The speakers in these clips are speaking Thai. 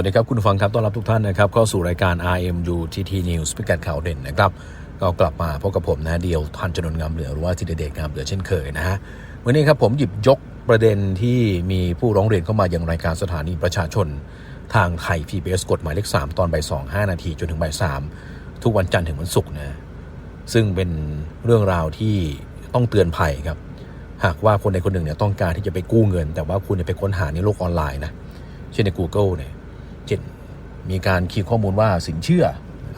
วัสดีครับ คุณฟังครับต้อนรับทุกท่านนะครับเข้าสู่รายการ RMU TT News พิกัดข่าวเด่นนะครับก็กลับมาพบกับผมนะเดียวทันจนนงามเหลือหรือว่าทีเด็ดงามเหลือเช่นเคยนะฮะวันนี้ครับผมหยิบยกประเด็นที่มีผู้ร้องเรียนเข้ามายังรายการสถานีประชาชน ทางไทย PBS กฎหมายเลข 3 ตอนบ่าย2 5นาทีจนถึงบ่าย3ทุกวันจันทร์ถึงวันศุกร์นะซึ่งเป็นเรื่องราวที่ต้องเตือนภัยครับหากว่าคนใดคนหนึ่งเนี่ยต้องการที่จะไปกู้เงิน แต่ว่าคุณไปค้นหาในโลกออนไลน์นะเช่นใน Google เนี่ย เช่นมีการคีย์ข้อมูลว่าสินเชื่อ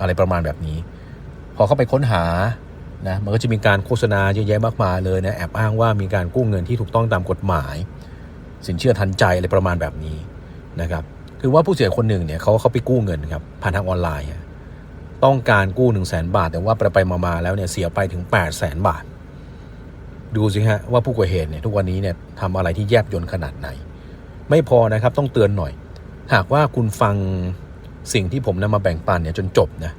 อะไรประมาณแบบนี้ พอเข้าไปค้นหานะมันก็จะมีการโฆษณาเยอะแยะมากมายเลยนะแอบอ้างว่ามีการกู้เงินที่ถูกต้องตามกฎหมาย สินเชื่อทันใจอะไรประมาณแบบนี้นะครับคือว่าผู้เสียคนหนึ่งเนี่ยเขาเขาไปกู้เงินครับผ่านทางออนไลน์ ต้องการกู้ 1 0 0 0 0แสนบาท แต่ว่าไปไปมาแล้วเนี่ยเสียไปถึง 8 0 0 0 0 0บาท ดูสิฮะว่าผู้ก่อเหตุเนี่ยทุกวันนี้เนี่ยทำอะไรที่แยบยลขนาดไหน ไม่พอนะครับต้องเตือนหน่อย หากว่าคุณฟังสิ่งที่ผมนำมาแบ่งปันเนี่ยจนจบนะ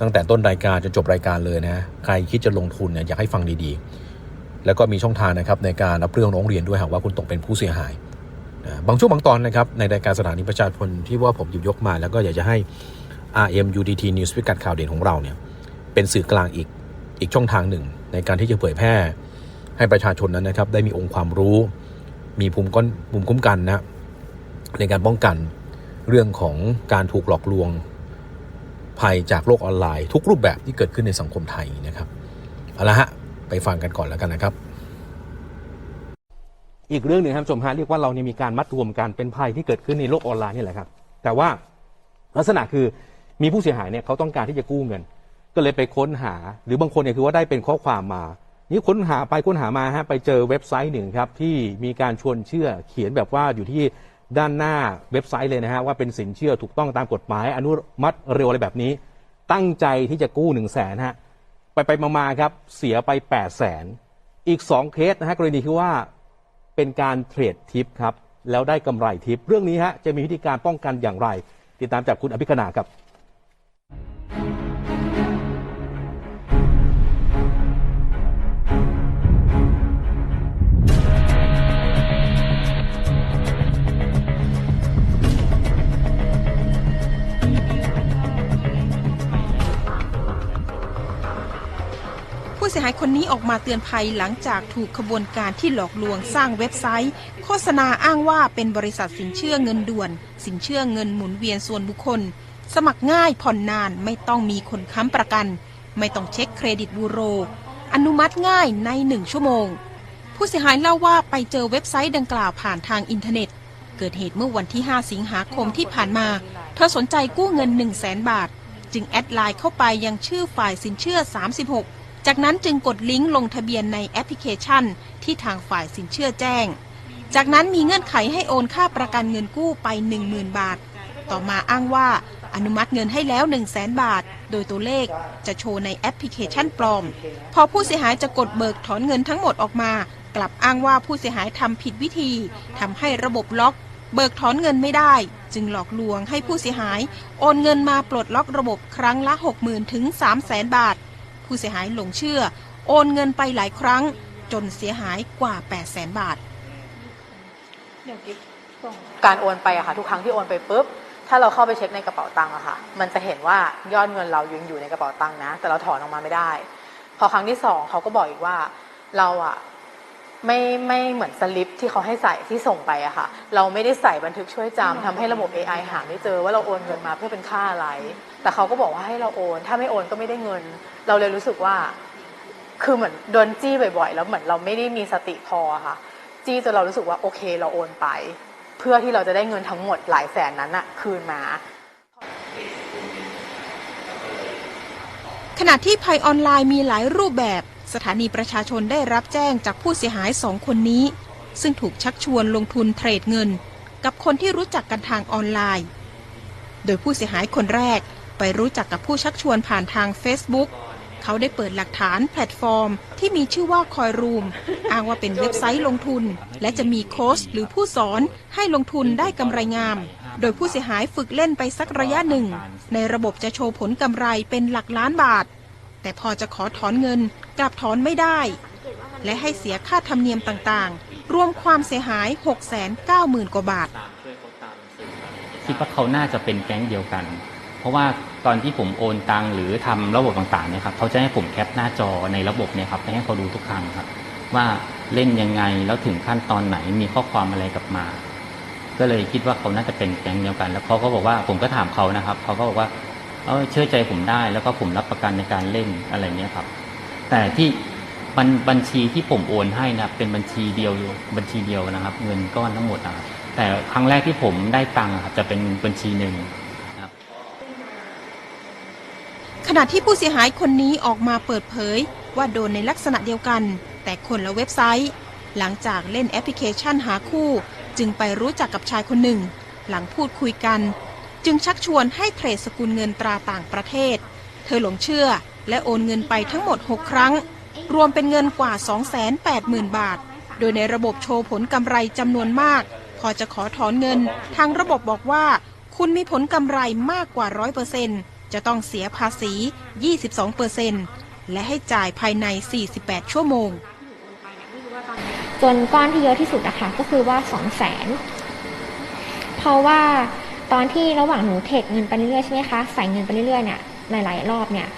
ตั้งแต่ต้นรายการจนจบรายการเลยนะใครคิดจะลงทุนเนี่ยอยากให้ฟังดีๆ แล้วก็มีช่องทางนะครับในการรับเรื่องร้องเรียนด้วยหากว่าคุณตกเป็นผู้เสียหายนะบางช่วงบางตอนนะครับในรายการสถานีประชาชนที่ว่าผมหยิบยกมา แล้วก็อยากจะให้ RM UDT News พิกัดข่าวเด่นของเราเนี่ยเป็นสื่อกลางอีกอีกช่องทางหนึ่ง ในการที่จะเผยแพร่ให้ประชาชนนั้นนะครับได้มีองค์ความรู้ มีภูมิก้นภูมิคุ้มกันนะ ในการป้องกันเรื่องของการถูกหลอกลวงภัยจากโลกออนไลน์ ทุกรูปแบบที่เกิดขึ้นในสังคมไทยนะครับเอาละฮะไปฟังกันก่อนแล้วกันนะครับ อีกเรื่องหนึ่งครับผู้ชมฮะเรียกว่าเราเนี่ยมีการมัดรวมกันเป็นภัยที่เกิดขึ้นในโลกออนไลน์นี่แหละครับ แต่ว่าลักษณะคือมีผู้เสียหายเนี่ยเขาต้องการที่จะกู้เงิน ก็เลยไปค้นหา หรือบางคนเนี่ยคือว่าได้เป็นข้อความมานี่ค้นหาไปค้นหามาฮะไปเจอเว็บไซต์หนึ่งครับที่มีการชวนเชื่อเขียนแบบว่าอยู่ที่ ด้านหน้าเว็บไซต์เลยนะฮะว่าเป็นสินเชื่อถูกต้องตามกฎหมายอนุมัติเร็วอะไรแบบนี้ ตั้งใจที่จะกู้หนึ่งแสนฮะไปไปมาๆครับเสียไป8ปดแสนอีกสองเคสนะฮะกรณีที่ว่าเป็นการเทรดทิปครับแล้วได้กำไรทิป เรื่องนี้ฮะจะมีวิธีการป้องกันอย่างไร ติดตามจากคุณอภิคณาครับ หายคนนี้ออกมาเตือนภัยหลังจากถูกขบวนการที่หลอกลวงสร้างเว็บไซต์ โฆษณาอ้างว่าเป็นบริษัทสินเชื่อเงินด่วน สินเชื่อเงินหมุนเวียนส่วนบุคคล สมัครง่ายผ่อนนานไม่ต้องมีคนค้ำประกัน ไม่ต้องเช็คเครดิตบูโร อนุมัติง่ายในหนึ่งชั่วโมง ผู้เสียหายเล่าว่าไปเจอเว็บไซต์ดังกล่าวผ่านทางอินเทอร์เน็ต เกิดเหตุเมื่อวันที่ 5 สิงหาคมที่ผ่านมา เธอสนใจกู้เงิน 1 0 0 0 0แบาท จึงแอดไลน์เข้าไปยังชื่อฝ่ายสินเชื่อ 36 จากนั้นจึงกดลิงก์ลงทะเบียนในแอปพลิเคชัน ที่ทางฝ่ายสินเชื่อแจ้ง จากนั้นมีเงื่อนไขให้โอนค่าประกันเงินกู้ไป 10,000 บาท ต่อมาอ้างว่าอนุมัติเงินให้แล้ว 1 0 0 0 0แสนบาท โดยตัวเลขจะโชว์ในแอปพลิเคชันปลอม พอผู้เสียหายจะกดเบิกถอนเงินทั้งหมดออกมา กลับอ้างว่าผู้เสียหายทำผิดวิธีทำให้ระบบล็อก เบิกถอนเงินไม่ได้ จึงหลอกลวงให้ผู้เสียหาย โอนเงินมาปลดล็อกระบบครั้งละ 60,000ถึง300,000 บาท ผู้เสียหายหลงเชื่อ โอนเงินไปหลายครั้ง จนเสียหายกว่า 800,000บาท การโอนไปอะค่ะทุกครั้งที่โอนไปปุ๊บถ้าเราเข้าไปเช็คในกระเป๋าตังค์อะค่ะ มันจะเห็นว่ายอดเงินเรายังอยู่ในกระเป๋าตังค์นะ แต่เราถอนออกมาไม่ได้ พอครั้งที่สองเขาก็บอกอีกว่าเราอะไม่ไม่เหมือนสลิปที่เขาให้ใส่ที่ส่งไปอะค่ะ เราไม่ได้ใส่บันทึกช่วยจำทำให้ระบบ AI หาไม่เจอว่าเราโอนเงินมาเพื่อเป็นค่าอะไร แต่เขาก็บอกว่าให้เราโอน ถ้าไม่โอนก็ไม่ได้เงิน เราเลยรู้สึกว่า คือเหมือนโดนจี้บ่อยๆ แล้วเหมือนเราไม่ได้มีสติพอค่ะ จี้จนเรารู้สึกว่าโอเคเราโอนไป เพื่อที่เราจะได้เงินทั้งหมดหลายแสนนั้นอะคืนมาขณะที่ภัยออนไลน์มีหลายรูปแบบ สถานีประชาชนได้รับแจ้งจากผู้เสียหายสองคนนี้ ซึ่งถูกชักชวนลงทุนเทรดเงิน กับคนที่รู้จักกันทางออนไลน์ โดยผู้เสียหายคนแรก ไปรู้จักกับผู้ชักชวนผ่านทาง Facebook เขาได้เปิดหลักฐานแพลตฟอร์ม ที่มีชื่อว่าคอยรูมอ้างว่าเป็นเว็บไซต์ลงทุน และจะมีโค้ชหรือผู้สอนให้ลงทุนได้กำไรงาม โดยผู้เสียหายฝึกเล่นไปสักระยะหนึ่ง ในระบบจะโชว์ผลกำไรเป็นหลักล้านบาท แต่พอจะขอถอนเงินกลับถอนไม่ได้ และให้เสียค่าธรรมเนียมต่างๆ รวมความเสียหาย 690,000 กว่าบาท คิดว่าเขาน่าจะเป็นแก๊งเดียวกัน เพราะว่าตอนที่ผมโอนตังหรือทำระบบต่างๆเนี่ยครับเขาจะให้ผมแคปหน้าจอในระบบเนี่ยครับไปให้เขาดูทุกครั้งครับ ว่าเล่นยังไงแล้วถึงขั้นตอนไหนมีข้อความอะไรกลับมา ก็เลยคิดว่าเขาน่าจะเป็นแก๊งเดียวกัน แล้วเขาก็บอกว่าผมก็ถามเขานะครับเขาก็บอกว่าเออเชื่อใจผมได้แล้วก็ผมรับประกันในการเล่นอะไรเนี้ยครับ แต่ที่บัญบัญชีที่ผมโอนให้นะเป็นบัญชีเดียวอยู่บัญชีเดียวนะครับ เงินก้อนทั้งหมดนะครับแต่ครั้งแรกที่ผมได้ตังค์ครับจะเป็นบัญชีหนึ่งนะครับ ขณะที่ผู้เสียหายคนนี้ออกมาเปิดเผย ว่าโดนในลักษณะเดียวกัน แต่คนละเว็บไซต์ หลังจากเล่นแอปพลิเคชันหาคู่ จึงไปรู้จักกับชายคนหนึ่ง หลังพูดคุยกัน จึงชักชวนให้เทรดสกุลเงินตราต่างประเทศ เธอหลงเชื่อและโอนเงินไปทั้งหมด 6 ครั้ง รวมเป็นเงินกว่า 280,000 บาท โดยในระบบโชว์ผลกำไรจำนวนมาก พอจะขอถอนเงิน ทางระบบบอกว่า คุณมีผลกำไรมากกว่า100% จะต้องเสียภาษี 22%และให้จ่ายภายใน 48 ชั่วโมงจนก้อนที่เยอะที่สุดอะคะก็คือว่าสองแสนเพราะว่าตอนที่ระหว่างหนูเทรดเงินไปเรื่อยๆใช่ไหมคะ ใส่เงินไปเรื่อยๆเนี่ยหลายๆ รอบเนี่ย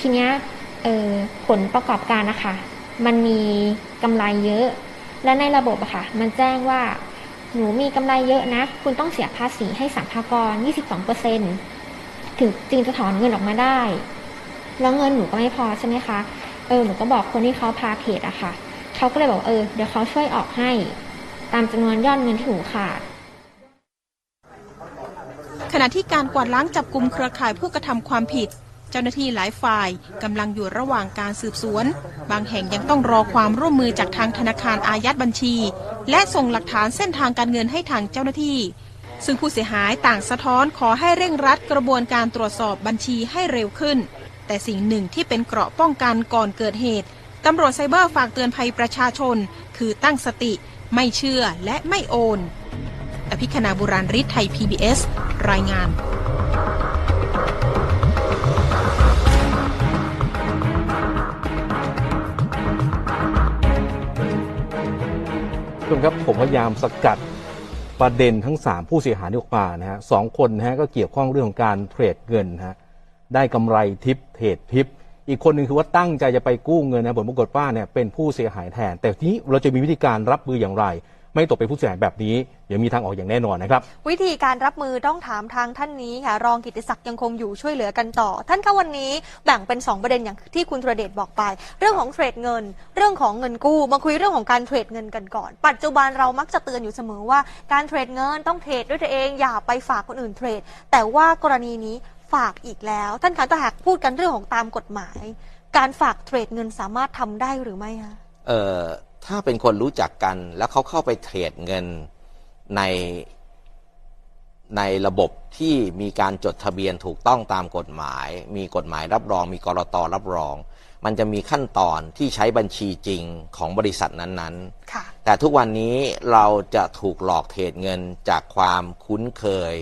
ทีเนี้ยเออผลประกอบการนะคะ มันมีกำไรเยอะ และในระบบอะค่ะ มันแจ้งว่าหนูมีกำไรเยอะนะ คุณต้องเสียภาษีให้สัมภากร 22% ถึงจึงจะถอนเงินออกมาได้ แล้วเงินหนูก็ไม่พอใช่ไหมคะ เออหนูก็บอกคนที่เขาพาเพจอะค่ะเขาก็เลยบอกเออเดี๋ยวเขาช่วยออกให้ ตามจำนวนยอดเงินที่หนูขาดขณะที่การกวาดล้างจับกลุ่มเครือข่ายผู้กระทำความผิด เจ้าหน้าที่หลายฝ่ายกำลังอยู่ระหว่างการสืบสวน บางแห่งยังต้องรอความร่วมมือจากทางธนาคารอายัดบัญชี และส่งหลักฐานเส้นทางการเงินให้ทางเจ้าหน้าที่ ซึ่งผู้เสียหายต่างสะท้อนขอให้เร่งรัดกระบวนการตรวจสอบบัญชีให้เร็วขึ้น แต่สิ่งหนึ่งที่เป็นเกราะป้องกันก่อนเกิดเหตุตำรวจไซเบอร์ฝากเตือนภัยประชาชน คือตั้งสติ ไม่เชื่อและไม่โอน อภิคณาบุราริศไทย PBS รายงานทุกคนครับผมพยายามสกัด ประเด็นทั้ง 3 ผู้เสียหายที่ออกมานะฮะสองคนนะฮะก็เกี่ยวข้องเรื่องของการเทรดเงินฮะได้กำไรทิปเทรดทิป อีกคนหนึ่งคือว่าตั้งใจจะไปกู้เงินนะผลปรากฏว่าเนี่ยเป็นผู้เสียหายแทน แต่ทีนี้เราจะมีวิธีการรับมืออย่างไร ไม่ตกเป็นผู้เสียหายแบบนี้เดี๋ยวมีทางออกอย่างแน่นอนนะครับ วิธีการรับมือต้องถามทางท่านนี้ค่ะ รองกิติศักดิ์ยังคงอยู่ช่วยเหลือกันต่อ ท่านคะวันนี้แบ่งเป็น 2 ประเด็นอย่างที่คุณธุรเดชบอกไป เรื่องของเทรดเงิน เรื่องของเงินกู้มาคุยเรื่องของการเทรดเงินกันก่อน ปัจจุบันเรามักจะเตือนอยู่เสมอว่าการเทรดเงินต้องเทรดด้วยตัวเองอย่าไปฝากคนอื่นเทรด แต่ว่ากรณีนี้ฝากอีกแล้ว ท่านคะถ้าหากพูดกันเรื่องของตามกฎหมาย การฝากเทรดเงินสามารถทำได้หรือไม่คะเอ่อ ถ้าเป็นคนรู้จักกัน แล้วเขาเข้าไปเทรดเงินในในระบบที่มีการจดทะเบียนถูกต้องตามกฎหมาย มีกฎหมายรับรอง มีกรตรับรอง มันจะมีขั้นตอนที่ใช้บัญชีจริงของบริษัทนั้นๆค่ะแต่ทุกวันนี้เราจะถูกหลอกเทรดเงินจากความคุ้นเคย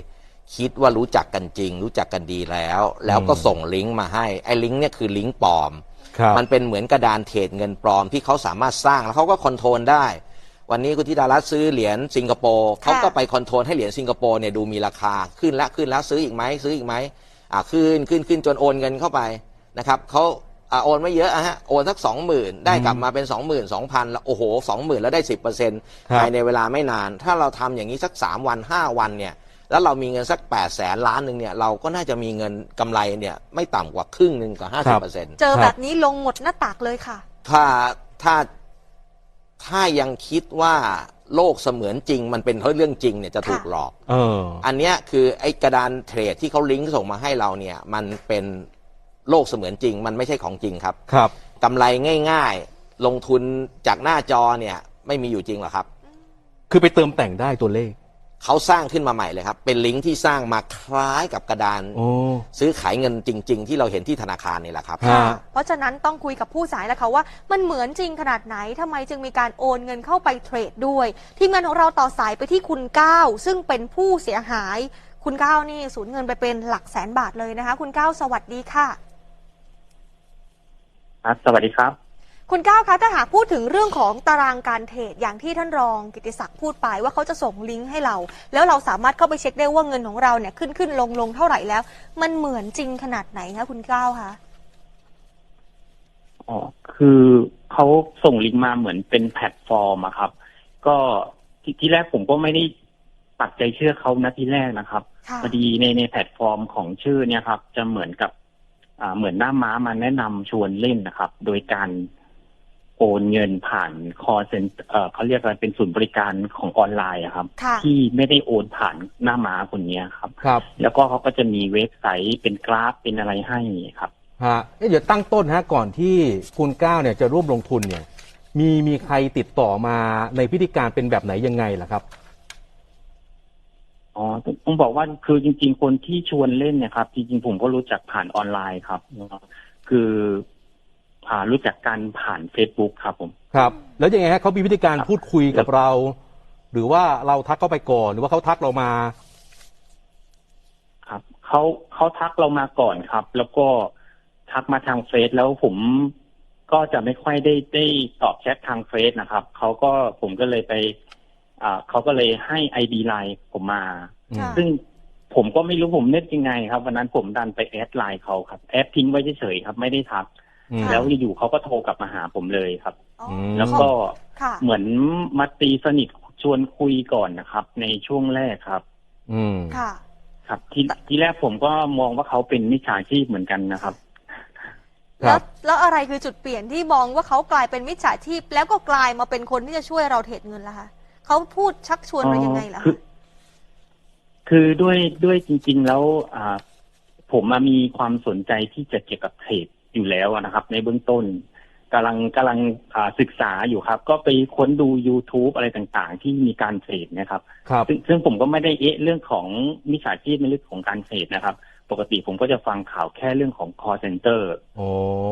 คิดว่ารู้จักกันจริง รู้จักกันดีแล้ว แล้วก็ส่งลิงก์มาให้ ไอ้ลิงก์เนี่ยคือลิงก์ปลอม ครับมันเป็นเหมือนกระดานเทรดเงินปลอมที่เขาสามารถสร้างแล้วเขาก็คอนโทรลได้ วันนี้คุณธิดารัตน์ซื้อเหรียญสิงคโปร์เขาก็ไปคอนโทรลให้เหรียญสิงคโปร์เนี่ยดูมีราคาขึ้นละขึ้นแล้วซื้ออีกไหมซื้ออีกไหมอ่าขึ้นขึ้นขึ้นจนโอนเงินเข้าไปนะครับเขาอ่าโอนไม่เยอะอะฮะโอนสักสองหมื่นได้กลับมาเป็นสองหมื่นสองพันแล้วโอ้โหสองหมื่นแล้วได้สิบเปอร์เซ็นต์ครับภายในเวลาไม่นาน ถ้าเราทำอย่างนี้สักสามวันห้าวันเนี่ย แล้วเรามีเงินสัก8ปดแสนล้านหนึ่งเนี่ยเราก็น่าจะมีเงินกำไรเนี่ยไม่ต่ำกว่าครึ่งหนึ่งกับห้าคสิรับบเปอร์เซ็นต์เจอครับแบบนี้ลงหมดหน้าตักเลยค่ะ ถ้าถ้าถ้ายังคิดว่าโลกเสมือนจริง มันเป็นเรื่องจริงเนี่ยจะถูกหลอกเอออันเนี้ยคือไอ้กระดานเทรดที่เขาลิงก์ส่งมาให้เราเนี่ย มันเป็นโลกเสมือนจริง มันไม่ใช่ของจริงครับ ครับกำไรง่ายๆ ลงทุนจากหน้าจอเนี่ย ไม่มีอยู่จริงหรอกครับ คือไปเติมแต่งได้ตัวเลข เขาสร้างขึ้นมาใหม่เลยครับ เป็นลิงก์ที่สร้างมาคล้ายกับกระดานโอ้ ซื้อขายเงินจริง ๆ ที่เราเห็นที่ธนาคารนี่แหละครับ ฮะ เพราะฉะนั้นต้องคุยกับผู้สายแล้วค่ะว่า มันเหมือนจริงขนาดไหนทำไมจึงมีการโอนเงินเข้าไปเทรดด้วย ทีมงานของเราต่อสายไปที่คุณก้าวซึ่งเป็นผู้เสียหาย คุณก้าวนี่สูญเงินไปเป็นหลักแสนบาทเลยนะคะ คุณก้าวสวัสดีค่ะ ครับ สวัสดีครับ คุณก้าวคะถ้าหากพูดถึงเรื่องของตารางการเทรดอย่างที่ท่านรองกิติศักดิ์พูดไปว่าเขาจะส่งลิงก์ให้เรา แล้วเราสามารถเข้าไปเช็คได้ว่าเงินของเราเนี่ยขึ้นขึ้นลงลงเท่าไหร่แล้ว มันเหมือนจริงขนาดไหนคะคุณก้าวคะอ๋อคือเขาส่งลิงก์มาเหมือนเป็นแพลตฟอร์มอะครับ ก็ที่ที่แรกผมก็ไม่ได้ปักใจเชื่อเขานะที่แรกนะครับค่ะพอดีในในแพลตฟอร์มของชื่อเนี่ยครับ จะเหมือนกับอ่าเหมือนหน้าม้ามาแนะนำชวนเล่นนะครับ โดยการ โอนเงินผ่านคอเซ็นเอ่อเขาเรียกว่าเป็นศูนย์บริการของออนไลน์อะครับค่ะที่ไม่ได้โอนผ่านหน้าม้าคนเนี้ยครับครับ แล้วก็เขาก็จะมีเว็บไซต์เป็นกราฟเป็นอะไรให้ครับฮะเอ๊ะเดี๋ยวตั้งต้นฮะก่อนที่คุณก้าวเนี่ยจะร่วมลงทุนเนี่ย มีมีใครติดต่อมาในพิธีการเป็นแบบไหนยังไงล่ะครับอ๋อต้องต้องบอกว่าคือจริง ๆ คนที่ชวนเล่นเนี่ยครับจริงๆผมก็รู้จักผ่านออนไลน์ครับ คือ ผ่านรู้จักกันผ่าน Facebook ครับผม ครับ แล้วยังไงฮะเขามีวิธีการครับพูดคุยกับเรา หรือว่าเราทักเข้าไปก่อน หรือว่าเขาทักเรามาครับเขาเขาทักเรามาก่อนครับ แล้วก็ทักมาทางเฟซแล้วผมก็จะไม่ค่อยได้ได้ตอบแชททางเฟซนะครับเขาก็ผมก็เลยไปอ่าเขาก็เลยให้ไอดีไลน์ผมมา ค่ะ ซึ่งผมก็ไม่รู้ผมนึกยังไงครับวันนั้นผมดันไปแอดไลน์เขาครับ แอดทิ้งไว้เฉยๆครับ ไม่ได้ทักอืม แล้วอยู่ๆเขาก็โทรกลับมาหาผมเลยครับอ๋อมแล้วก็ค่ะเหมือนมาตีสนิทชวนคุยก่อนนะครับ ในช่วงแรกครับ อืมค่ะ ครับที่ที่แรกผมก็มองว่าเขาเป็นมิจฉาชีพเหมือนกันนะครับครัแล้วบแล้วอะไรคือจุดเปลี่ยนที่มองว่าเขากลายเป็นมิจฉาชีพ แล้วก็กลายมาเป็นคนที่จะช่วยเราเทรดเงินล่ะคะเขาพูดชักชวนเรายังไงล่ะคือคะคือด้วยด้วยจริง ๆ แล้วอ่าผมมามีความสนใจที่จะเกี่ยวกับเทรด อยู่แล้วนะครับ ในเบื้องต้นกำลังกำลังอ่าศึกษาอยู่ครับ ก็ไปค้นดู YouTube อะไรต่างๆ ที่มีการเทรดนะครับครับซึ่งซึ่งผมก็ไม่ได้เอ๊ะเรื่องของมิจฉาชีพในเรื่องของการเทรดนะครับ ปกติผมก็จะฟังข่าวแค่เรื่องของ call center โอ้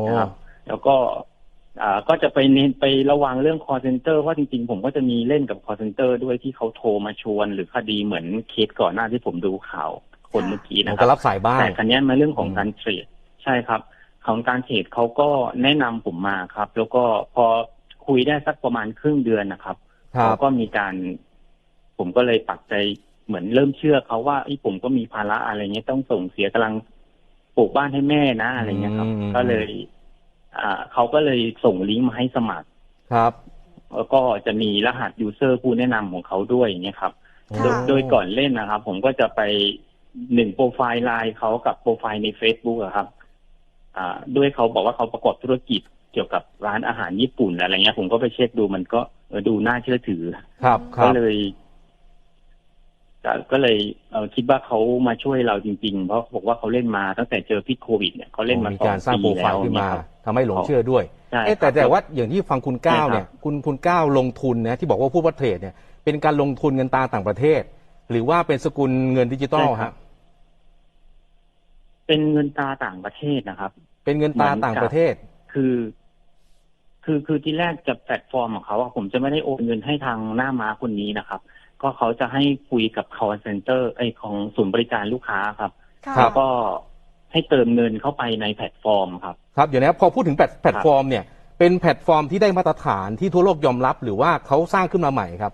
นะครับ แล้วก็อ่าก็จะไปเน้นไประวังเรื่อง call center เพราะจริงๆ ผมก็จะมีเล่นกับ call center ด้วยที่เขาโทรมาชวน หรือคดีเหมือนเคสก่อนหน้าที่ผมดูข่าวคนเมื่อกี้ผมนะคก็รับรับสายบ้างแต่คันนี้ยมาเรื่องของอืมการเทรดใช่ครับ ของการเทรดเขาก็แนะนำผมมาครับ แล้วก็พอคุยได้สักประมาณครึ่งเดือนนะครับครัเขาบก็มีการ ผมก็เลยปักใจเหมือนเริ่มเชื่อเขาว่าไอ้ยผมก็มีภาระอะไรเงี้ยต้องส่งเสียกำลังปลูกบ้านให้แม่นะอะไรเงี้ยครับอืมก็เลย อ่าเขาก็เลยส่งลิงก์มาให้สมัครครับแล้วก็จะมีรหัสยูเซอร์ผู้แนะนำของเขาด้วยอย่างเงี้ยครับค่ะโดยโดยก่อนเล่นนะครับ ผมก็จะไปหนึ่งโปรไฟล์ไลน์เขากับโปรไฟล์ใน Facebook อะครับอ่า ด้วยเขาบอกว่าเขาประกอบธุรกิจเกี่ยวกับร้านอาหารญี่ปุ่นอะไรเงี้ย ผมก็ไปเช็คดูมันก็เออดูน่าเชื่อถือ ครับคก็รับเลยก็ก็เลยเออคิดว่าเขามาช่วยเราจริง ๆ เพราะบอกว่าเขาเล่นมาตั้งแต่เจอพิษโควิดเนี่ยเขาเล่นมามีสอการงสร้างปีโปรไฟแล้วล์ขึ้นมาเนี่ยครับทำให้หลงเชื่อด้วยใช่เอ๊ะแต่ครับแต่ว่าอย่างที่ฟังคุณก้าวใช่ครับเนี่ย คุณคุณก้าวลงทุนนะที่บอกว่าพูดว่าเทรดเนี่ยเป็นการลงทุนเงินตราต่างประเทศ หรือว่าเป็นสกุลเงินดิจิตอลใช่ครัฮะบ เป็นเงินตราต่างประเทศนะครับ เป็นเงินตราต่างประเทศ คือ คือคือที่แรกจะแพลตฟอร์มของเขาอะผมจะไม่ได้โอนเงินให้ทางหน้าม้าคนนี้นะครับ ก็เขาจะให้คุยกับ call center ไอของศูนย์บริการลูกค้าครับค่ะครัแล้บวก็ให้เติมเงินเข้าไปในแพลตฟอร์มครับ ครับเดี๋ยวนะพอพูดถึงแพลตแพลตฟอร์มเนี่ยเป็นแพลตฟอร์มที่ได้มาตรฐานที่ทั่วโลกยอมรับหรือว่าเขาสร้างขึ้นมาใหม่ครับ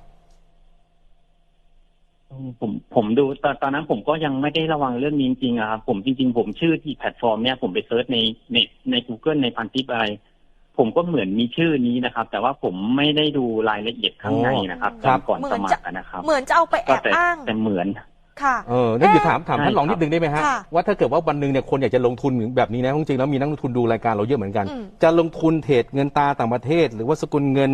ผมผมดูตอนตอนนั้นผมก็ยังไม่ได้ระวังเรื่องนี้จริงๆอะครับผมจริง ๆ ผมชื่อที่แพลตฟอร์มเนี่ยผมไปเซิร์ชในในใน Google ในพันทิปอะไร ผมก็เหมือนมีชื่อนี้นะครับ แต่ว่าผมไม่ได้ดูรายละเอียดข้างในนะครับครัตอบนก่อนเหมืสอนมัจะครอะนะครับ เหมือนจะเอาไปแอก็บแต่อ้างแต่เหมือนค่ะเออนั่นอยู่เอ๊ะถามถามใช่ท่านรองครับนิดนึงได้ไหมฮะค่ะว่าถ้าเกิดว่าวันหนึ่งเนี่ยคนอยากจะลงทุนแบบนี้นะจริงๆแล้วมีนักลงทุนดูรายการเราเยอะเหมือนกันอืมจะลงทุนเทรดเงินตราต่างประเทศ หรือว่าสกุลเงิน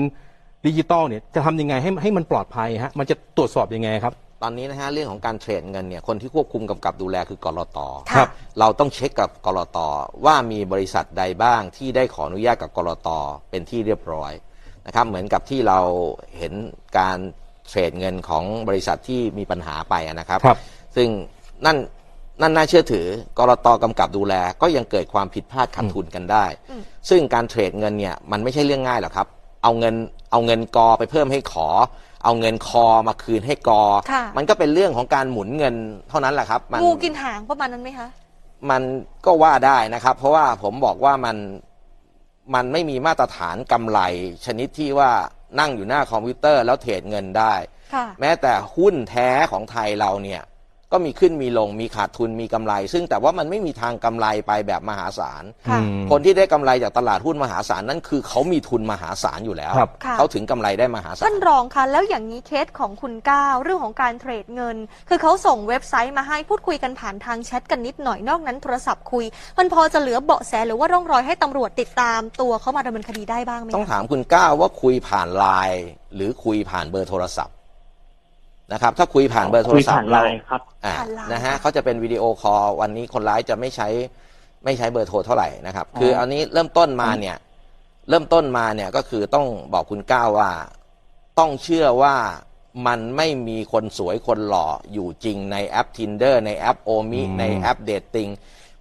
ดิจิตอลเนี่ยจะทำยังไงให้ให้มันปลอดภัยฮะมันจะตรวจสอบยังไงครับ ตอนนี้นะฮะเรื่องของการเทรดเงินเนี่ยคนที่ควบคุมกำกับดูแลคือกรตครับ เราต้องเช็คกับกรตว่ามีบริษัทใดบ้างที่ได้ขออนุญาตกับกรตเป็นที่เรียบร้อยนะครับเหมือนกับที่เราเห็นการเทรดเงินของบริษัทที่มีปัญหาไปนะครับ ครับ ซึ่งนั่นนั่นน่าเชื่อถือกรตกำกับดูแลก็ยังเกิดความผิดพลาดขาดทุนกันได้อืมซึ่งการเทรดเงินเนี่ยมันไม่ใช่เรื่องง่ายหรอกครับ เอาเงินเอาเงินกอไปเพิ่มให้ขอ เอาเงินคอมาคืนให้กอ ค่ะ มันก็เป็นเรื่องของการหมุนเงินเท่านั้นแหละครับมัน งูกินหางประมาณนั้นไหมคะ มันก็ว่าได้นะครับ เพราะว่าผมบอกว่ามันมันไม่มีมาตรฐานกำไร ชนิดที่ว่านั่งอยู่หน้าคอมพิวเตอร์แล้วเทรดเงินได้ ค่ะ แม้แต่หุ้นแท้ของไทยเราเนี่ย ก็มีขึ้นมีลงมีขาดทุนมีกำไร ซึ่งแต่ว่ามันไม่มีทางกำไรไปแบบมหาศาลค่ะอืมคนที่ได้กำไรจากตลาดหุ้นมหาศาลนั่นคือเขามีทุนมหาศาลอยู่แล้วครับค่ะเขาถึงกำไรได้มหาศาท่าลนรองคะแล้วอย่างนี้เคสของคุณก้าวเรื่องของการเทรดเงิน คือเขาส่งเว็บไซต์มาให้พูดคุยกันผ่านทางแชทกันนิดหน่อยนอกนั้นโทรศัพท์คุย มันพอจะเหลือเบาะแสหรือว่าร่องรอยให้ตำรวจติดตามตัวเขามาดำเนินคดีได้บ้างไหมต้องคะถามคุณก้าวว่าคุยผ่านไลน์หรือคุยผ่านเบอร์โทรศัพท์ นะครับ ถ้าคุยผ่านเบอร์โทรคุยศัพผ่านท์ไลเราน์ครับ อ่าผ่านไลน์นะฮะเขาจะเป็นวิดีโอคอลวันนี้คนร้ายจะไม่ใช้ไม่ใช้เบอร์โทรเท่าไหร่นะครับ คืออันนี้เริ่มต้นมาเนี่ย เริ่มต้นมาเนี่ยก็คือต้องบอกคุณก้าวว่า ต้องเชื่อว่ามันไม่มีคนสวยคนหล่ออยู่จริงในแอป Tinder ในแอปโอมิอืมในแอปเดตติง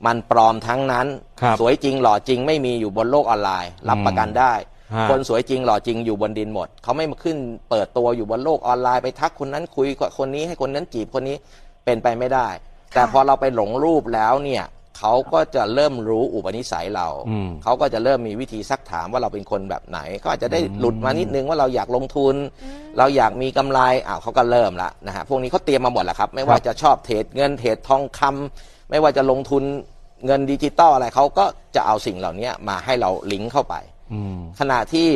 มันปลอมทั้งนั้นครับสวยจริงหล่อจริงไม่มีอยู่บนโลกออนไลน์ รับอืมประกันได้ ฮะ คนสวยจริงหล่อจริงอยู่บนดินหมด เขาไม่มาขึ้นเปิดตัวอยู่บนโลกออนไลน์ไปทักคนนั้นคุยกับคนนี้ให้คนนั้นจีบคนนี้เป็นไปไม่ได้ แต่พอเราไปหลงรูปแล้วเนี่ยเขาก็จะเริ่มรู้อุปนิสัยเรา อืม เขาก็จะเริ่มมีวิธีซักถามว่าเราเป็นคนแบบไหนก็อาจจะได้หลุดมานิดนึงว่าเราอยากลงทุน เราอยากมีกำไรอ้าวเขาก็เริ่มละนะฮะพวกนี้เขาเตรียมมาหมดแล้วครับ ไม่ว่าจะชอบเทรดเงินเทรดทองคำไม่ว่าจะลงทุนเงินดิจิตอลอะไรเขาก็จะเอาสิ่งเหล่านี้มาให้เราลิงก์เข้าไปอืม ขณะที่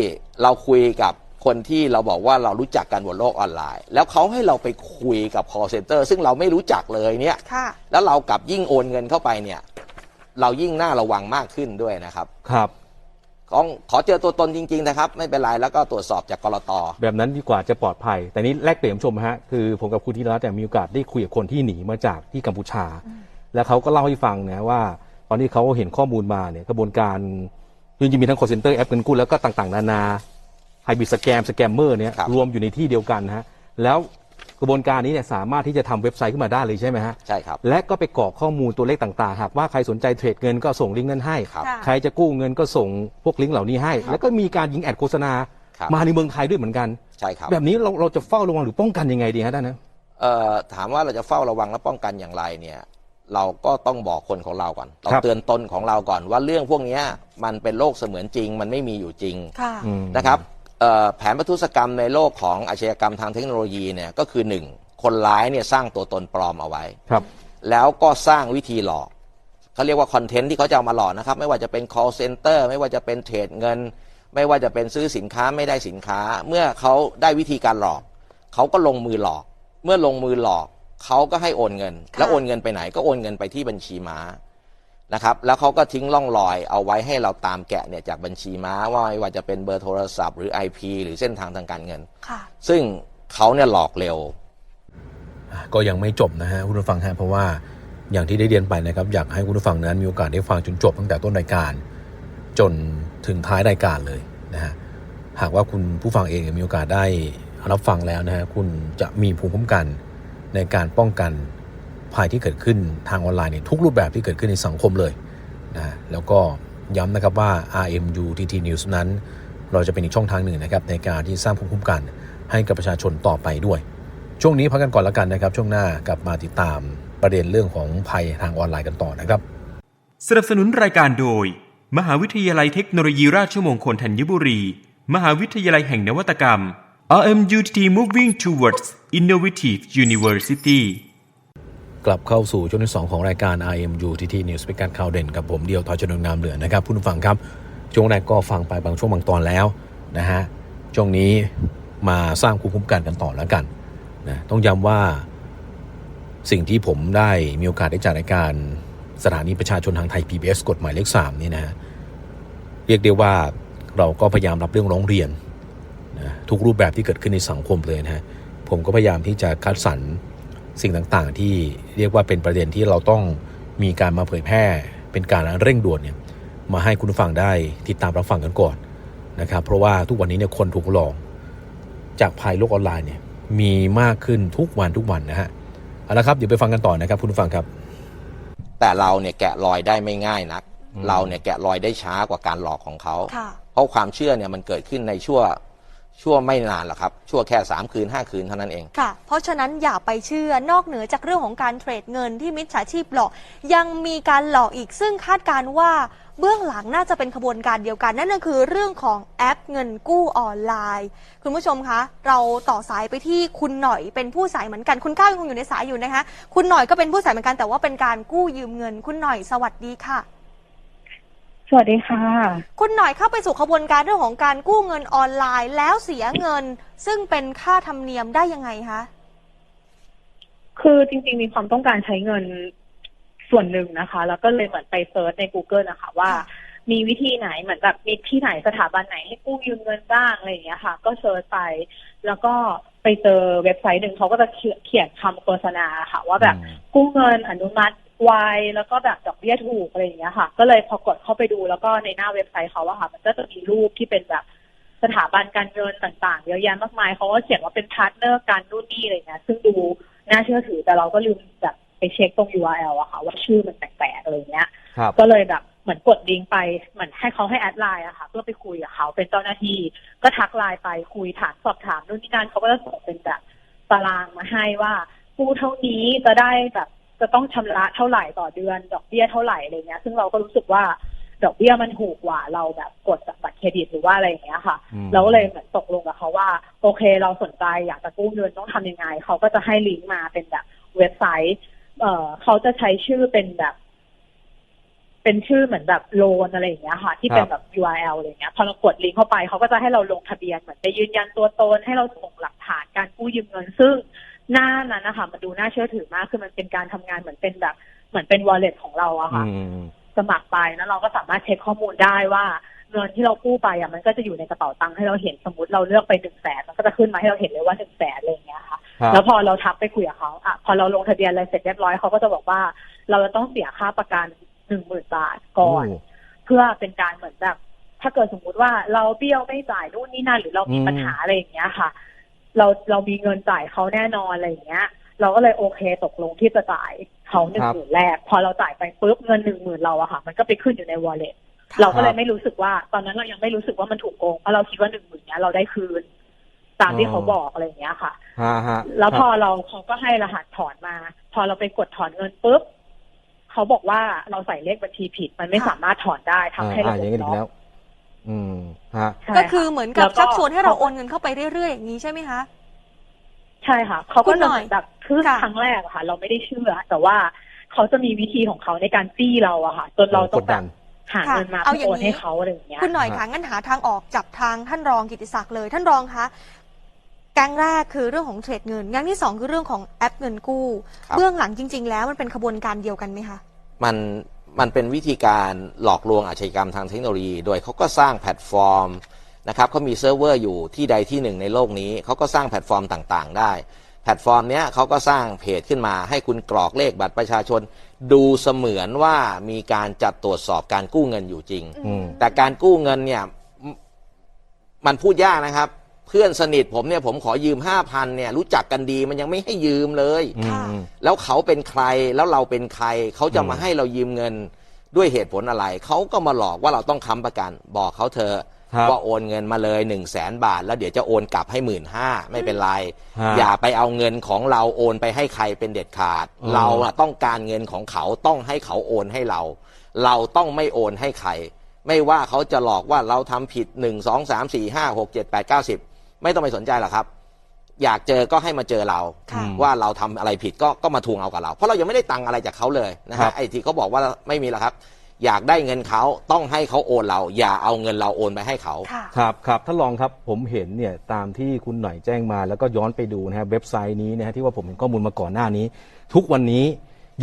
เราคุยกับคนที่เราบอกว่าเรารู้จักกันบนโลกออนไลน์ แล้วเขาให้เราไปคุยกับ call center ซึ่งเราไม่รู้จักเลยเนี่ยค่ะแล้วเรากลับยิ่งโอนเงินเข้าไปเนี่ย เรายิ่งน่าระวังมากขึ้นด้วยนะครับครับของขอเจอตัวตนจริง ๆ นะครับ ไม่เป็นไรแล้วก็ตรวจสอบจากกรตแบบนั้นดีกว่าจะปลอดภัย แต่นี้แลกเปลี่ยนชมฮะคือผมกับคุณธีรัตน์เนี่ยมีโอกาสได้คุยกับคนที่หนีมาจากที่กัมพูชา แล้วเขาก็เล่าให้ฟังนะว่า ตอนที่เขาเห็นข้อมูลมาเนี่ยกระบวนการ จริงๆมีทั้ง call center แอปเงินกู้แล้วก็ต่างๆ นานาไฮบิดสแกมสแกมเมอร์เนี่ยครับ รวมอยู่ในที่เดียวกันนะฮะแล้วกระบวนการนี้เนี่ยสามารถที่จะทำเว็บไซต์ขึ้นมาได้เลยใช่ไหมฮะใช่ครับ และก็ไปกรอกข้อมูลตัวเลขต่างๆหากว่าใครสนใจเทรดเงินก็ส่งลิงก์นั้นให้ ครับค่ะใครจะกู้เงินก็ส่งพวกลิงก์เหล่านี้ให้ แล้วก็มีการยิงแอดโฆษณา ครับ มาในเมืองไทยด้วยเหมือนกัน ใช่ครับ แบบนี้เราเราจะเฝ้าระวังหรือป้องกันยังไงดีฮะท่านนะ เอ่อถามว่าเราจะเฝ้าระวังและป้องกันอย่างไรเนี่ย เราก็ต้องบอกคนของเราก่อนเราครับเตือนตนของเราก่อนว่าเรื่องพวกเนี้ยมันเป็นโลกเสมือนจริง มันไม่มีอยู่จริงค่ะอืมนะครับเอ่อแผนประทุษกรรมในโลกของอาชญากรรมทางเทคโนโลยีเนี่ยก็คือหนึ่งคนร้ายเนี่ยสร้างตัวตนปลอมเอาไว้ครับ แล้วก็สร้างวิธีหลอกเขาเรียกว่าคอนเทนต์ที่เขาจะเอามาหลอกนะครับ ไม่ว่าจะเป็น call center ไม่ว่าจะเป็นเทรดเงิน ไม่ว่าจะเป็นซื้อสินค้าไม่ได้สินค้า เมื่อเขาได้วิธีการหลอก เขาก็ลงมือหลอก เมื่อลงมือหลอก เขาก็ให้โอนเงิน แล้วโอนเงินไปไหนก็โอนเงินไปที่บัญชีม้านะครับ แล้วเขาก็ทิ้งร่องรอยเอาไว้ให้เราตามแกะเนี่ยจากบัญชีม้าว่าไม่ว่าจะเป็นเบอร์โทรศัพท์หรือ IP หรือเส้นทางทางการเงินค่ะซึ่งเขาเนี่ยหลอกเร็ว ก็ยังไม่จบนะฮะคุณผู้ฟังฮะเพราะว่าอย่างที่ได้เรียนไปนะครับ อยากให้คุณผู้ฟังนั้นมีโอกาสได้ฟังจนจบตั้งแต่ต้นรายการ จนถึงท้ายรายการเลยนะฮะหากว่าคุณผู้ฟังเองมีโอกาสได้รับฟังแล้วนะฮะคุณจะมีภูมิคุ้มกัน ในการป้องกันภัยที่เกิดขึ้นทางออนไลน์ในทุกรูปแบบที่เกิดขึ้นในสังคมเลยนะแล้วก็ย้ำนะครับว่า RMU TT News นั้น เราจะเป็นอีกช่องทางหนึ่งนะครับในการที่สร้างภูมิคุ้มกัน ให้กับประชาชนต่อไปด้วย ช่วงนี้พักกันก่อนล้วกันนะครับ ช่วงหน้ากลับมาติดตามประเด็นเรื่องของภัยทางออนไลน์กันต่อนะครับ สนับสนุนรายการโดย มหาวิทยาลัยเทคโนโลยีราชมงคลธัญบุรี มหาวิทยาลัยแห่งนวัตกรรม RMUTT Moving Towards Innovative University กลับเข้าสู่ช่วงที่ 2 ของรายการ IMU TT News เป็นการข่าวเด่นกับผมเดียวทอยชนนงามเหลือนะครับผู้ฟังครับ ช่วงแรกก็ฟังไปบางช่วงบางตอนแล้วนะฮะ ช่วงนี้มาสร้างภูมิคุ้มกันกันต่อแล้วกันนะต้องย้ำว่าสิ่งที่ผมได้มีโอกาสได้จัดรายการสถานีประชาชนทางไทย PBS กฎหมายเลข3นี่นะฮะเรียกได้ว่าเราก็พยายามรับเรื่องร้องเรียน นะทุกรูปแบบที่เกิดขึ้นในสังคมเลยนะฮะผมก็พยายามที่จะคัดสรรสิ่งต่างๆ ที่เรียกว่าเป็นประเด็นที่เราต้องมีการมาเผยแพร่ เป็นการเร่งด่วนเนี่ยมาให้คุณผู้ฟังได้ติดตามรับฟังกันก่อนนะครับเพราะว่าทุกวันนี้เนี่ยคนถูกหลอกจากภายโลกออนไลน์เนี่ยมีมากขึ้นทุกวันทุกวันนะฮะเอาละครับเดี๋ยวไปฟังกันต่อนะครับ คุณผู้ฟังครับ แต่เราเนี่ยแกะรอยได้ไม่ง่ายนัก เราเนี่ยแกะรอยได้ช้ากว่าการหลอกของเขาค่ะเพราะความเชื่อเนี่ยมันเกิดขึ้นในชั่ว ชั่วไม่นานหรอกครับ ชั่วแค่ 3 คืน 5 คืนเท่านั้นเอง ค่ะ เพราะฉะนั้นอย่าไปเชื่อนอกเหนือจากเรื่องของการเทรดเงินที่มิจฉาชีพหลอก ยังมีการหลอกอีกซึ่งคาดการณ์ว่าเบื้องหลังน่าจะเป็นขบวนการเดียวกัน นั่นก็คือเรื่องของแอปเงินกู้ออนไลน์ คุณผู้ชมคะ เราต่อสายไปที่คุณหน่อยเป็นผู้สายเหมือนกันคุณก้าวยังคงอยู่ในสายอยู่นะคะ คุณหน่อยก็เป็นผู้สายเหมือนกันแต่ว่าเป็นการกู้ยืมเงิน คุณหน่อยสวัสดีค่ะ สวัสดีค่ะ คุณหน่อยเข้าไปสู่ขบวนการเรื่องของการกู้เงินออนไลน์แล้วเสียเงิน ซึ่งเป็นค่าธรรมเนียมได้ยังไงคะคือจริง ๆ มีความต้องการใช้เงินส่วนหนึ่งนะคะ แล้วก็เลยเหมือนไปเซิร์ชใน Google นะคะ ว่า มีวิธีไหนเหมือนแบบมีที่ไหนสถาบันไหนให้กู้ยืมเงินบ้างอะไรอย่างเงี้ยค่ะ ก็เซิร์ชไป แล้วก็ไปเจอเว็บไซต์หนึ่งเขาก็จะเขียนเขียนคำโฆษณาค่ะ ว่าแบบอืมกู้เงินอนุมัติ ไวแล้วก็แบบดอกเบี้ยถูกอะไรอย่างเงี้ยค่ะ ก็เลยพอกดเข้าไปดูแล้วก็ในหน้าเว็บไซต์เขาอะค่ะ มันก็จะมีรูปที่เป็นแบบสถาบันการเงินต่างๆ เยอะแยะมากมายเขาก็เขียนว่าเป็นพาร์ทเนอร์การนู่นนี่อะไรเงี้ยซึ่งดูน่าเชื่อถือแต่เราก็ลืมแบบไปเช็คตรง URL อะค่ะ ว่าชื่อมันแปลกๆอะไรเงี้ยครับก็เลยแบบเหมือนกดลิงก์ไปเหมือนให้เขาให้แอดไลน์อะค่ะ เพื่อไปคุยกับเขาเป็นเจ้าหน้าที่ ก็ทักไลน์ไปคุยถามสอบถามนู่นนี่นั่นเขาก็จะส่งเป็นแบบตารางมาให้ว่ากู้เท่านี้จะได้แบบ จะต้องชำระเท่าไหร่ต่อเดือน ดอกเบี้ยเท่าไหร่อะไรเงี้ย ซึ่งเราก็รู้สึกว่าดอกเบี้ยมันถูกกว่าเราแบบกดจากบัตรเครดิตหรือว่าอะไรอย่างเงี้ยค่ะอืมเราก็เลยเหมือนตกลงกับเขาว่า โอเคเราสนใจอยากจะกู้เงินต้องทำยังไง เขาก็จะให้ลิงก์มาเป็นแบบเว็บไซต์ เอ่อเขาจะใช้ชื่อเป็นแบบ เป็นชื่อเหมือนแบบโลนอะไรอย่างเงี้ยค่ะ ที่เป็นแบบ URL อะไรเงี้ย พอเรากดลิงก์เข้าไปเขาก็จะให้เราลงทะเบียนเหมือนไปยืนยันตัวตนให้เราส่งหลักฐานการกู้ยืมเงินซึ่ง หน้านั้นนะคะมันดูน่าเชื่อถือมากคือมันเป็นการทำงานเหมือนเป็นแบบ เหมือนเป็น wallet ของเราอะค่ะอืมสมัครไปแล้วเราก็สามารถเช็คข้อมูลได้ว่าเงินที่เรากู้ไปอะมันก็จะอยู่ในกระเป๋าตังค์ให้เราเห็นสมมติเราเลือกไปหนึ่งแสนมันก็จะขึ้นมาให้เราเห็นเลยว่าหนึ่งแสนอะไรอย่างเงี้ยค่ะครับแล้วพอเราทักไปคุยกับเขาอะพอเราลงทะเบียนอะไรเสร็จเรียบร้อยเขาก็จะบอกว่า เราจะต้องเสียค่าประกันหนึ่งหมื่นบาทก่อนโอ้เพื่อเป็นการเหมือนแบบถ้าเกิดสมมุติว่าเราเบี้ยวไม่จ่ายนู่นนี่นั่นหรือเรามีอืมปัญหาอะไรอย่างเงี้ยค่ะ เราเรามีเงินจ่ายเขาแน่นอนอะไรอย่างเงี้ย เราก็เลยโอเคตกลงที่จะจ่ายเขาหนึ่งหมื่นแรก พอเราจ่ายไปปุ๊บเงินหนึ่งหมื่นเราอะค่ะ มันก็ไปขึ้นอยู่ใน wallet เราก็เลยไม่รู้สึกว่า ตอนนั้นเรายังไม่รู้สึกว่ามันถูกโกงเพราะเราคิดว่าหนึ่งหมื่นเนี้ยเราได้คืน ตามที่เขาบอกอะไรอย่างเงี้ยค่ะฮะฮะแล้วพอเราเขาก็ให้รหัสถอนมา พอเราไปกดถอนเงินปุ๊บเขาบอกว่าเราใส่เลขบัญชีผิด มันไม่ค่ะสามารถถอนได้ทำให้อ่าระอบบย่างนี้อีล็กอกแล้ว อืมฮะใช่ก็ะคือเหมือนกับแล้วชักชวนให้เราโอนเงินเข้าไปเรื่อยๆอย่างนี้ใช่ไหมคะ ใช่ค่ะ เขาคุก็ณหน่จะอยเหมือนแบบคือค่ะ ครั้งแรกอะค่ะ เราไม่ได้เชื่อ แต่ว่าเขาจะมีวิธีของเขาในการจี้เราอะค่ะจนเราต้กองดแบดับน หาเงินมาค่ะเอาเพื่ออย่างโอนนี้ ให้เขาอะไรอย่างเงี้ย คุณหน่อยฮะค่ะงั้นหาทางออกจับทางท่านรองกิติศักดิ์เลยท่านรองคะแก๊งแรกคือเรื่องของเทรดเงินแก๊งที่สองคือเรื่องของแอปเงินกู้ครับ เบื้องหลังจริง ๆ แล้วมันเป็นขบวนการเดียวกันไหมคะ มัน มันเป็นวิธีการหลอกลวงอาชญากรรมทางเทคโนโลยี โดยเขาก็สร้างแพลตฟอร์มนะครับเขามีเซิร์ฟเวอร์อยู่ที่ใดที่หนึ่งในโลกนี้ เขาก็สร้างแพลตฟอร์มต่างๆ ได้ แพลตฟอร์มเนี้ยเขาก็สร้างเพจขึ้นมาให้คุณกรอกเลขบัตรประชาชน ดูเสมือนว่ามีการจัดตรวจสอบการกู้เงินอยู่จริงอืมแต่การกู้เงินเนี่ยมมันพูดยากนะครับ เพื่อนสนิทผมเนี่ยผมขอยืมห้าพันเนี่ยรู้จักกันดีมันยังไม่ให้ยืมเลยแล้วเขาเป็นใครแล้วเราเป็นใคร เขาจะมาให้เรายืมเงินด้วยเหตุผลอะไร เขาก็มาหลอกว่าเราต้องค้ำประกัน บอกเขาเธอะว่าโอนเงินมาเลยหนึ่งแสนบาท แล้วเดี๋ยวจะโอนกลับให้หมื่นห้าไม่เป็นไร อย่าไปเอาเงินของเราโอนไปให้ใครเป็นเด็ดขาด เราต้องการเงินของเขาต้องให้เขาโอนให้เรา เราต้องไม่โอนให้ใคร ไม่ว่าเขาจะหลอกว่าเราทำผิดหนึ่งสองสามสี่ห้าหกเจ็ดแปดเก้าสิบ ไม่ต้องไปสนใจหรอกครับ อยากเจอก็ให้มาเจอเรา ค่ะ ว่าเราทำอะไรผิดก็ก็มาทวงเอากับเรา เพราะเรายังไม่ได้ตังค์อะไรจากเขาเลยนะครัฮะบ ไอ้ที่เขาบอกว่าไม่มีหรอกครับ อยากได้เงินเขาต้องให้เขาโอนเรา อย่าเอาเงินเราโอนไปให้เขา ค่ะ ครับครับท่านรองครับผมเห็นเนี่ยตามที่คุณหน่อยแจ้งมาแล้วก็ย้อนไปดูนะฮะเว็บไซต์นี้นะฮะที่ว่าผมเห็นข้อมูลมาก่อนหน้านี้ ทุกวันนี้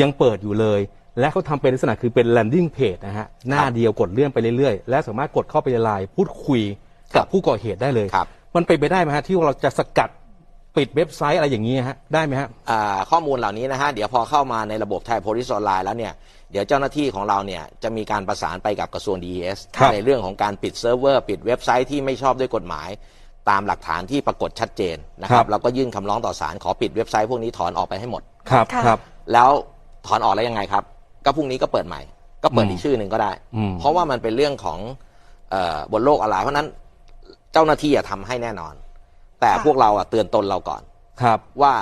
ยังเปิดอยู่เลย และเขาทำเป็นลักษณะคือเป็น landing page นะฮะหน้าเดียวกดเลื่อนไปเรื่อยๆ และสามารถกดเข้าไปในไลน์พูดคุยกับผู้ก่อเหตุได้เลย ครับ มันเป็นไปได้ไหมฮะที่ว่าเราจะสกัดปิดเว็บไซต์อะไรอย่างนี้ฮะได้ไหมฮะ อ่าข้อมูลเหล่านี้นะฮะ เดี๋ยวพอเข้ามาในระบบไทยโพลิสออนไลน์แล้วเนี่ย เดี๋ยวเจ้าหน้าที่ของเราเนี่ยจะมีการประสานไปกับกระทรวง DES ครับ ในเรื่องของการปิดเซิร์ฟเวอร์ ปิดเว็บไซต์ที่ไม่ชอบด้วยกฎหมาย ตามหลักฐานที่ปรากฏชัดเจนนะครับเราก็ยื่นคำร้องต่อศาลขอปิดเว็บไซต์พวกนี้ถอนออกไปให้หมด ครับค่ะ ครับ แล้วถอนออกแล้วยังไงครับ ก็พรุ่งนี้ก็เปิดใหม่ ก็เปิดอืมอีกชื่อหนึ่งก็ได้ อืมเพราะว่ามันเป็นเรื่องของเออบนโลกออนไลน์เพราะฉะนั้น เจ้าหน้าที่อะทำให้แน่นอน แต่ค่ะพวกเราอะเตือนตนเราก่อน ครับ ว่า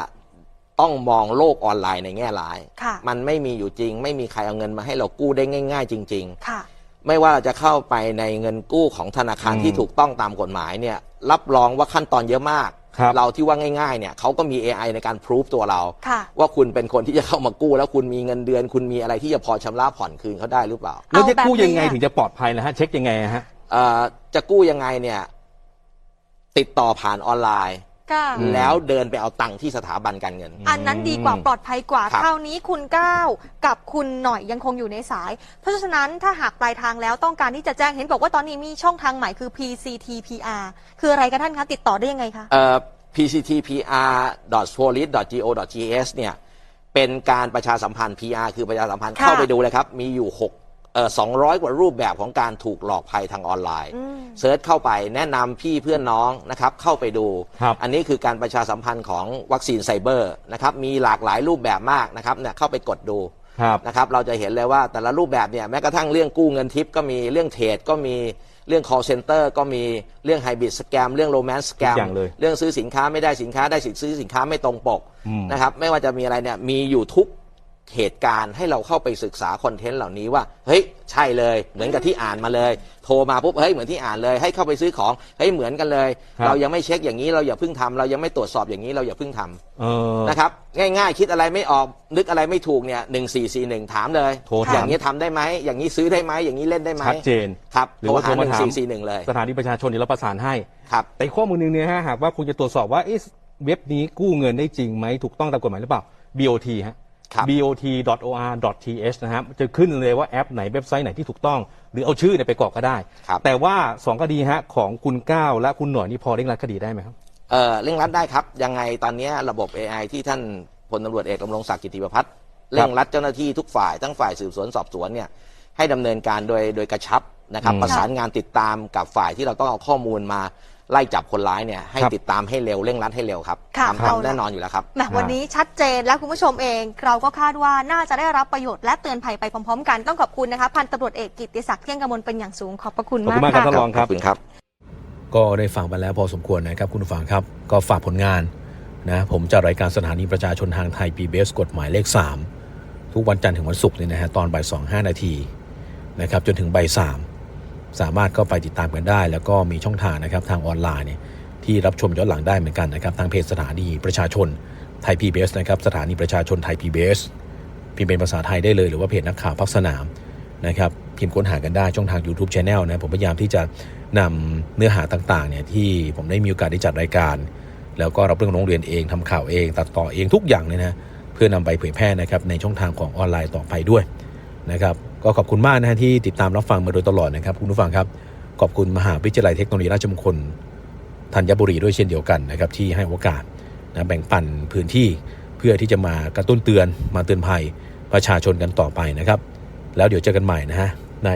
ต้องมองโลกออนไลน์ในแง่ร้าย ค่ะ มันไม่มีอยู่จริง ไม่มีใครเอาเงินมาให้เรากู้ได้ง่าย ๆ จริงค่ะ ไม่ว่าจะเข้าไปในเงินกู้ของธนาคารอืมที่ถูกต้องตามกฎหมายเนี่ยรับรองว่าขั้นตอนเยอะมาก ครับ เราที่ว่าง่ายๆเนี่ยเขาก็มี AI ในการพิสูจตัวเรา ค่ะ ว่าคุณเป็นคนที่จะเข้ามากู้ แล้วคุณมีเงินเดือน คุณมีอะไรที่จะพอชำระผ่อนคืนเขาได้หรือเปล่าแล้วจะเอาแบบกู้ยังไงนี้อะถึงจะปลอดภัยนะฮะ เช็คยังไงฮะ เอ่อจะกู้ยังไงเนี่ย ติดต่อผ่านออนไลน์ ค่ะอืมแล้วเดินไปเอาตังค์ที่สถาบันการเงิน อันนั้นดีกว่าปลอดภัยกว่า ครับ คราวนี้คุณก้าวกับคุณหน่อยยังคงอยู่ในสาย เพราะฉะนั้นถ้าหากปลายทางแล้วต้องการที่จะแจ้งเห็นบอกว่าตอนนี้มีช่องทางใหม่คือ PCTPR คืออะไรคะท่านคะ ติดต่อได้ยังไงคะ เอ่อ pctpr.police.go.th เนี่ย เป็นการประชาสัมพันธ์ PR คือประชาสัมพันธ์ ค่ะ เข้าไปดูเลยครับ มีอยู่ 6 เอ่อ200กว่ารูปแบบของการถูกหลอกภัยทางออนไลน์อืมเซิร์ชเข้าไปแนะนำพี่เพื่อนน้องนะครับเข้าไปดูครับอันนี้คือการประชาสัมพันธ์ของวัคซีนไซเบอร์นะครับมีหลากหลายรูปแบบมากนะครับเนี่ยเข้าไปกดดูครับนะครับเราจะเห็นเลยว่าแต่ละรูปแบบเนี่ยแม้กระทั่งเรื่องกู้เงินทิปก็มีเรื่องเทรดก็มีเรื่อง call center ก็มีเรื่อง hybrid scam เรื่อง romance ทุก scam อย่างเลยเรื่องซื้อสินค้าไม่ได้สินค้าได้สิซื้อสินค้าไม่ตรงปกอืมนะครับไม่ว่าจะมีอะไรเนี่ยมีอยู่ทุก เหตุการณ์ให้เราเข้าไปศึกษาคอนเทนต์เหล่านี้ว่า เฮ้ย ใช่เลย เหมือนกับที่อ่านมาเลย โทรมาปุ๊บเฮ้ยเหมือนที่อ่านเลย ให้เข้าไปซื้อของเฮ้ยเหมือนกันเลย ครับ เรายังไม่เช็คอย่างนี้เราอย่าเพิ่งทำเรายังไม่ตรวจสอบอย่างนี้เราอย่าเพิ่งทำเออ นะครับง่ายๆ คิดอะไรไม่ออกนึกอะไรไม่ถูกเนี่ยหนึ่งสี่สี่หนึ่งถามเลยโทรถาม อย่างนี้ทำได้ไหมอย่างนี้ซื้อได้ไหมอย่างนี้เล่นได้ไหมชัดเจน ครับหรือว่าโทรหาโทรหมานึ่งถาม สี่สี่หนึ่งเลยสถานีประชาชนเดี๋ยวเราประสานให้ ครับ แต่อีกข้อมูลหนึงเนี่ยฮะหากว่าคุณจะตรวจสอบว่าเอ๊ะเว็บนี้กู้เงินได้จริงไหมถูกต้องตามกฎหมายหรือเปล่า BOT ฮะครับ bot.or.th นะฮะจะขึ้นเลยว่าแอปไหนเว็บไซต์ไหนที่ถูกต้อง หรือเอาชื่อเนี่ยไปกรอกก็ได้ ครับแต่ว่าสองคดีฮะของคุณก้าวและคุณหน่อยนี่พอเร่งรัดคดีได้ไหมครับ เอ่อเร่งรัดได้ครับ ยังไงตอนนี้ระบบ AI ที่ท่านพลตำรวจเอกดำรงศักดิ์กิติประพัฒน์เร่งรัดเจ้าหน้าที่ทุกฝ่ายทั้งฝ่ายสืบสวนสอบสวนเนี่ยให้ดำเนินการโดยโดยกระชับนะครับอืมประสานงานติดตามกับฝ่ายที่เราต้องเอาข้อมูลมา ไล่จับคนร้ายเนี่ยให้ครับ ติดตามให้เร็วเร่งรัดให้เร็วครับค่ะทำเอาละ ทำแน่นอนอยู่แล้วครับ แหมวันนี้ชัดเจนและคุณผู้ชมเอง เราก็คาดว่าน่าจะได้รับประโยชน์และเตือนภัยไปพร้อมๆ กันต้องขอบคุณนะคะพันตำรวจเอกกิตติศักดิ์เที่ยงกมลเป็นอย่างสูงขอบพระคุณขอบมาคุกณมากครับค่ะ ท่านรองครับขอบคุณครับ ก็ได้ฟังไปแล้วพอสมควรนะครับคุณผู้ฟังครับ ก็ฝากผลงานนะผมจัดรายการสถานีประชาชนทางไทย PBS กฎหมายเลข 3 ทุกวันจันทร์ถึงวันศุกร์เนี่ยนะฮะตอนบ่ายสองห้านาทีนะครับจนถึงบ่ายสาม สามารถก็ไปติดตามกันได้ แล้วก็มีช่องทางนะครับทางออนไลน์เนี่ยที่รับชมย้อนหลังได้เหมือนกันนะครับทางเพจสถานีประชาชนไทย PBS นะครับสถานีประชาชนไทย PBS พิมพ์เป็นภาษาไทยได้เลยหรือว่าเพจนักข่าวพักสนามนะครับพิมพ์ค้นหากันได้ช่องทาง YouTube Channel นะผมพยายามที่จะนำเนื้อหาต่างๆเนี่ยที่ผมได้มีโอกาสได้จัดรายการ แล้วก็รับเรื่องร้องเรียนเองทำข่าวเอง ตัดต่อเองทุกอย่างเลยนะเพื่อนำไปเผยแพร่นะครับในช่องทางของออนไลน์ต่อไปด้วยนะครับ ก็ขอบคุณมากนะฮะที่ติดตามรับฟังมาโดยตลอดนะครับคุณผู้ฟังครับ ขอบคุณมหาวิทยาลัยเทคโนโลยีราชมงคลธัญบุรีด้วยเช่นเดียวกันนะครับที่ให้โอกาสนะแบ่งปันพื้นที่เพื่อที่จะมากระตุ้นเตือนมาเตือนภัยประชาชนกันต่อไปนะครับ แล้วเดี๋ยวเจอกันใหม่นะฮะใน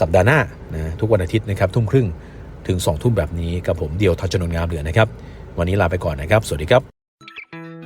สัปดาห์หน้านะทุกวันอาทิตย์นะครับทุ่มครึ่งถึง2ทุ่มแบบนี้กับผมเดียวทัชนนงามเหลือนะครับ วันนี้ลาไปก่อนนะครับ สวัสดีครับ